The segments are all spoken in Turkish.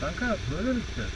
Kanka böyle mi işte?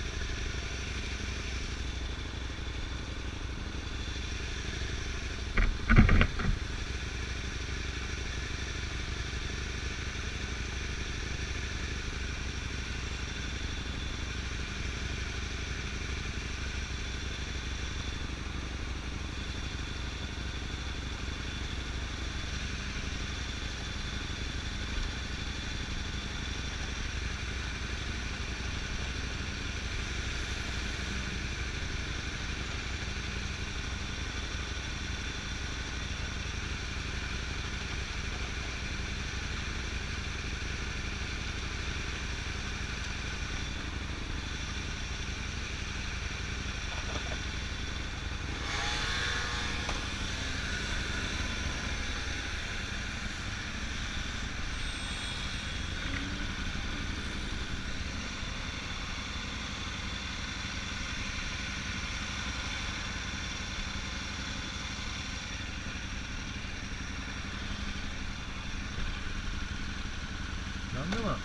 なんでもな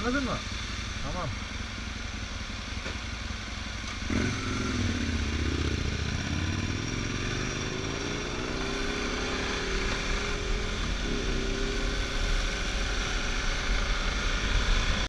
Ayarladın mı? Tamam.